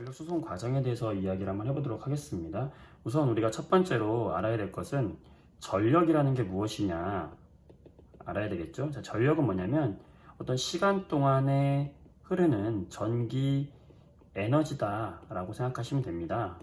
전력 수송 과정에 대해서 이야기를 한번 해보도록 하겠습니다. 우선 우리가 첫 번째로 알아야 될 것은 전력이라는 게 무엇이냐 알아야 되겠죠. 자, 전력은 뭐냐면 어떤 시간 동안에 흐르는 전기 에너지다라고 생각하시면 됩니다.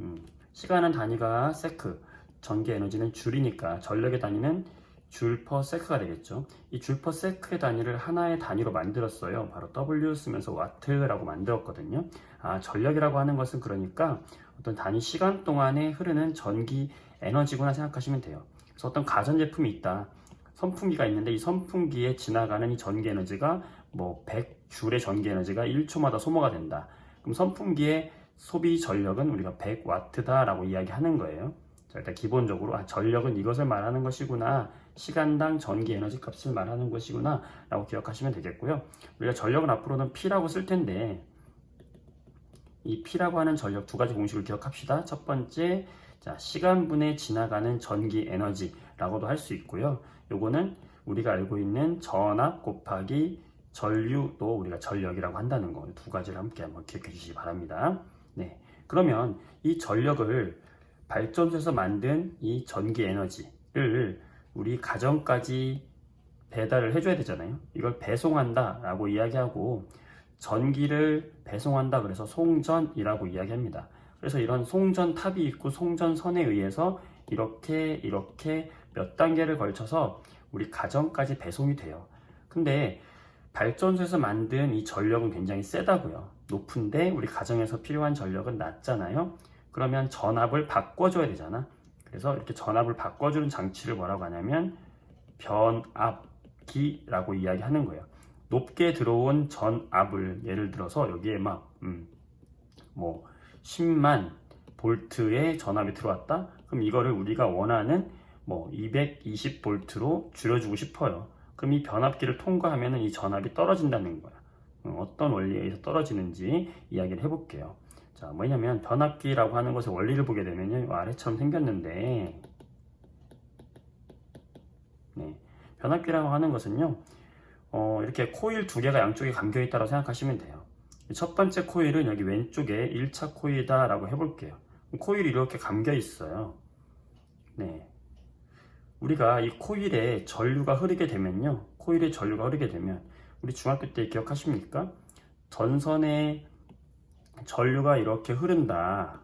음, 시간은 단위가 세크, 전기 에너지는 줄이니까 전력의 단위는 줄 퍼 세크가 되겠죠. 이 줄 퍼 세크의 단위를 하나의 단위로 만들었어요. 바로 W 쓰면서 와트라고 만들었거든요. 아, 전력이라고 하는 것은 그러니까 어떤 단위 시간 동안에 흐르는 전기 에너지구나 생각하시면 돼요. 그래서 어떤 가전제품이 있다. 선풍기가 있는데 이 선풍기에 지나가는 이 전기 에너지가 뭐 100줄의 전기 에너지가 1초마다 소모가 된다. 그럼 선풍기의 소비 전력은 우리가 100와트다라고 이야기하는 거예요. 자, 일단 기본적으로 아, 전력은 이것을 말하는 것이구나. 시간당 전기 에너지 값을 말하는 것이구나. 라고 기억하시면 되겠고요. 우리가 전력은 앞으로는 P라고 쓸 텐데 이 P라고 하는 전력 두 가지 공식을 기억합시다. 첫 번째, 자, 시간분에 지나가는 전기 에너지라고도 할 수 있고요. 요거는 우리가 알고 있는 전압 곱하기 전류도 우리가 전력이라고 한다는 거 두 가지를 함께 한번 기억해 주시기 바랍니다. 네. 그러면 이 전력을 발전소에서 만든 이 전기 에너지를 우리 가정까지 배달을 해줘야 되잖아요. 이걸 배송한다 라고 이야기하고 전기를 배송한다 그래서 송전이라고 이야기합니다. 그래서 이런 송전탑이 있고 송전선에 의해서 이렇게 이렇게 몇 단계를 걸쳐서 우리 가정까지 배송이 돼요. 근데 발전소에서 만든 이 전력은 굉장히 세다고요. 높은데 우리 가정에서 필요한 전력은 낮잖아요. 그러면 전압을 바꿔줘야 되잖아. 그래서 이렇게 전압을 바꿔주는 장치를 뭐라고 하냐면 변압기라고 이야기하는 거예요. 높게 들어온 전압을 예를 들어서 여기에 막, 음, 뭐, 10만 볼트의 전압이 들어왔다? 그럼 이거를 우리가 원하는 뭐 220 볼트로 줄여주고 싶어요. 그럼 이 변압기를 통과하면 이 전압이 떨어진다는 거야. 음, 어떤 원리에 의해서 떨어지는지 이야기를 해볼게요. 자, 뭐냐면 변압기라고 하는 것의 원리를 보게 되면요. 아래처럼 생겼는데 네. 변압기라고 하는 것은요. 어, 이렇게 코일 두 개가 양쪽에 감겨 있다고 생각하시면 돼요. 첫 번째 코일은 여기 왼쪽에 1차 코일이다 라고 해볼게요. 코일이 이렇게 감겨 있어요. 네. 우리가 이 코일에 전류가 흐르게 되면요. 코일에 전류가 흐르게 되면 우리 중학교 때 기억하십니까? 전선에 전류가 이렇게 흐른다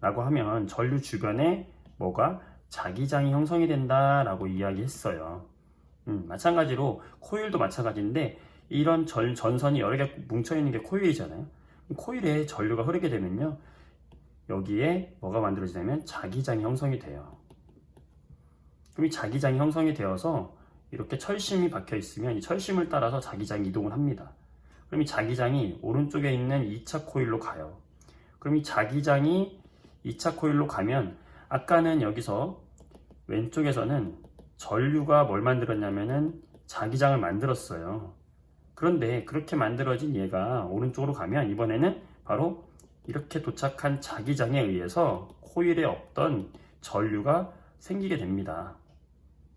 라고 하면 전류 주변에 뭐가 자기장이 형성이 된다 라고 이야기했어요. 음, 마찬가지로 코일도 마찬가지인데 이런 전, 전선이 여러 개 뭉쳐 있는 게 코일이잖아요. 코일에 전류가 흐르게 되면요 여기에 뭐가 만들어지냐면 자기장이 형성이 돼요. 그럼 이 자기장이 형성이 되어서 이렇게 철심이 박혀 있으면 이 철심을 따라서 자기장이 이동을 합니다 그럼 이 자기장이 오른쪽에 있는 2차 코일로 가요. 그럼 이 자기장이 2차 코일로 가면 아까는 여기서 왼쪽에서는 전류가 뭘 만들었냐면은 자기장을 만들었어요. 그런데 그렇게 만들어진 얘가 오른쪽으로 가면 이번에는 바로 이렇게 도착한 자기장에 의해서 코일에 없던 전류가 생기게 됩니다.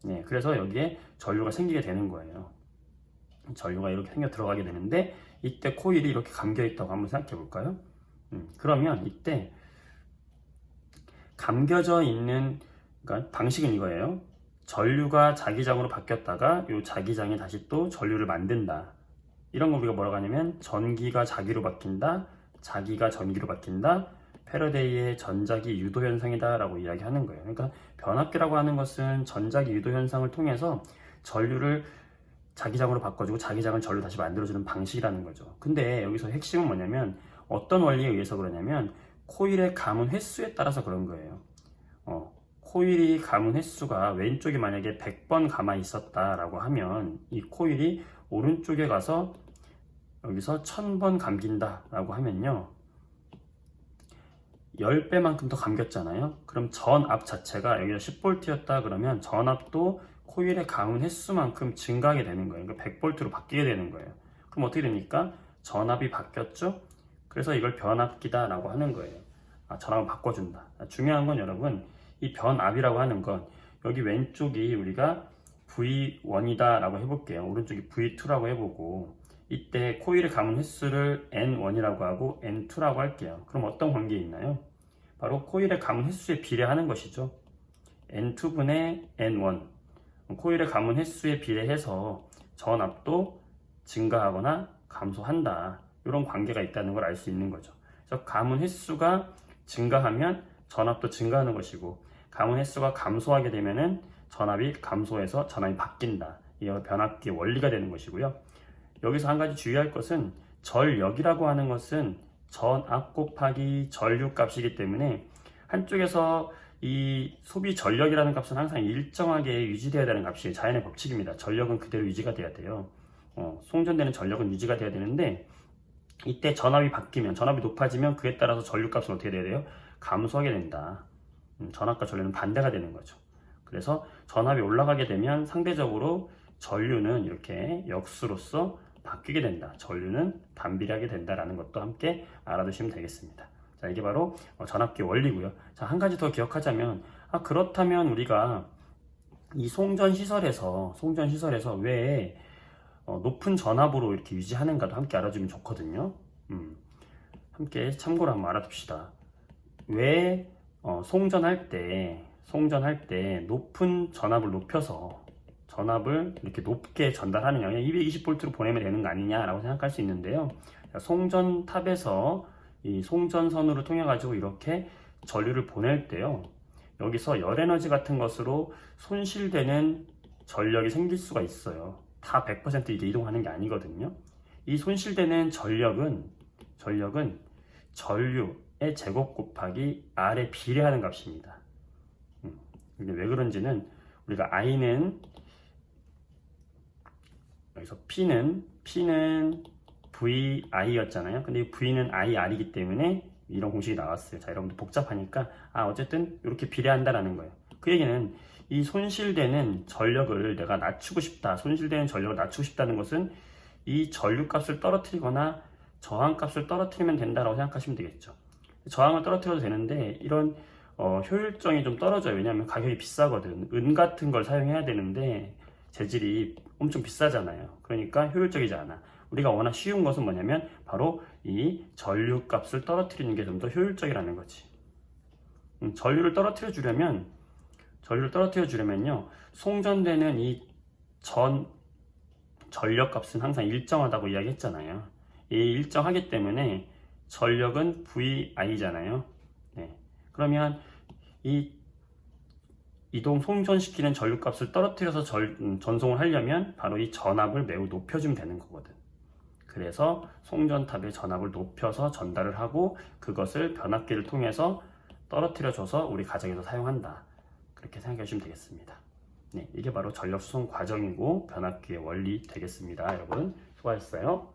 네, 그래서 여기에 전류가 생기게 되는 거예요. 전류가 이렇게 생겨 들어가게 되는데 이때 코일이 이렇게 감겨 있다고 한번 생각해 볼까요? 음, 그러면 이때 감겨져 있는 그러니까 방식은 이거예요. 전류가 자기장으로 바뀌었다가 이 자기장이 다시 또 전류를 만든다. 이런 거 우리가 뭐라고 하냐면 전기가 자기로 바뀐다, 자기가 전기로 바뀐다, 패러데이의 전자기 유도 현상이다라고 이야기하는 거예요. 그러니까 변압기라고 하는 것은 전자기 유도 현상을 통해서 전류를 자기장으로 바꿔주고 자기장을 절로 다시 만들어주는 방식이라는 거죠. 근데 여기서 핵심은 뭐냐면 어떤 원리에 의해서 그러냐면 코일의 감은 횟수에 따라서 그런 거예요. 어, 코일이 감은 횟수가 왼쪽에 만약에 100번 감아 있었다라고 하면 이 코일이 오른쪽에 가서 여기서 1000번 감긴다라고 하면요. 10배만큼 더 감겼잖아요. 그럼 전압 자체가 여기가 10V였다 그러면 전압도 코일의 감은 횟수만큼 증가하게 되는 거예요. 그러니까 100볼트로 바뀌게 되는 거예요. 그럼 어떻게 됩니까? 전압이 바뀌었죠? 그래서 이걸 변압기다라고 하는 거예요. 아, 전압을 바꿔준다. 아, 중요한 건 여러분, 이 변압이라고 하는 건 여기 왼쪽이 우리가 V1이다라고 해볼게요. 오른쪽이 V2라고 해보고 이때 코일의 감은 횟수를 N1이라고 하고 N2라고 할게요. 그럼 어떤 관계 있나요? 바로 코일의 감은 횟수에 비례하는 것이죠. N2분의 N1. 코일의 감은 횟수에 비례해서 전압도 증가하거나 감소한다. 이런 관계가 있다는 걸 알 수 있는 거죠. 그래서 감은 횟수가 증가하면 전압도 증가하는 것이고 감은 횟수가 감소하게 되면은 전압이 감소해서 전압이 바뀐다. 이게 변압기의 원리가 되는 것이고요. 여기서 한 가지 주의할 것은 전력이라고 하는 것은 전압 곱하기 전류 값이기 때문에 한쪽에서 이 소비 전력이라는 값은 항상 일정하게 유지되어야 되는 값이 자연의 법칙입니다. 전력은 그대로 유지가 돼야 돼요. 어, 송전되는 전력은 유지가 돼야 되는데 이때 전압이 바뀌면 전압이 높아지면 그에 따라서 전류 값은 어떻게 돼야 돼요? 감소하게 된다. 음, 전압과 전류는 반대가 되는 거죠. 그래서 전압이 올라가게 되면 상대적으로 전류는 이렇게 역수로서 바뀌게 된다. 전류는 반비례하게 된다라는 것도 함께 알아두시면 되겠습니다. 자, 이게 바로 어, 전압기 원리고요. 자, 한 가지 더 기억하자면 아, 그렇다면 우리가 이 송전 시설에서 송전 시설에서 왜 어, 높은 전압으로 이렇게 유지하는가도 함께 알아주면 좋거든요. 음, 함께 참고로 한번 알아둡시다. 왜 어, 송전할 때 송전할 때 높은 전압을 높여서 전압을 이렇게 높게 전달하느냐 그냥 220V로 보내면 되는 거 아니냐라고 생각할 수 있는데요. 송전탑에서 이 송전선으로 통해 가지고 이렇게 전류를 보낼 때요. 여기서 열 에너지 같은 것으로 손실되는 전력이 생길 수가 있어요. 다 100% 이게 이동하는 게 아니거든요. 이 손실되는 전력은 전력은 전류의 제곱 곱하기 R에 비례하는 값입니다. 음, 근데 왜 그런지는 우리가 I는 여기서 P는 P는 VI였잖아요. 근데 이 V는 IR이기 때문에 이런 공식이 나왔어요. 자, 여러분들 복잡하니까 아 어쨌든 이렇게 비례한다라는 거예요. 그 얘기는 이 손실되는 전력을 내가 낮추고 싶다. 손실되는 전력을 낮추고 싶다는 것은 이 전류값을 떨어뜨리거나 저항값을 떨어뜨리면 된다라고 생각하시면 되겠죠. 저항을 떨어뜨려도 되는데 이런 어, 효율성이 좀 떨어져요. 왜냐하면 가격이 비싸거든. 은 같은 걸 사용해야 되는데 재질이 엄청 비싸잖아요. 그러니까 효율적이지 않아. 우리가 워낙 쉬운 것은 뭐냐면 바로 이 전류 값을 떨어뜨리는 게 좀 더 효율적이라는 거지. 음, 전류를 떨어뜨려 주려면 전류를 떨어뜨려 주려면요. 송전되는 이 전 전력 값은 항상 일정하다고 이야기했잖아요. 이 일정하기 때문에 전력은 VI잖아요. 네. 그러면 이 이동 송전시키는 전류 값을 떨어뜨려서 절- 음, 전송을 하려면 바로 이 전압을 매우 높여주면 되는 거거든. 그래서 송전탑의 전압을 높여서 전달을 하고 그것을 변압기를 통해서 떨어뜨려 줘서 우리 가정에서 사용한다. 그렇게 생각해 주시면 되겠습니다. 네, 이게 바로 전력 수송 과정이고 변압기의 원리 되겠습니다. 여러분 수고하셨어요.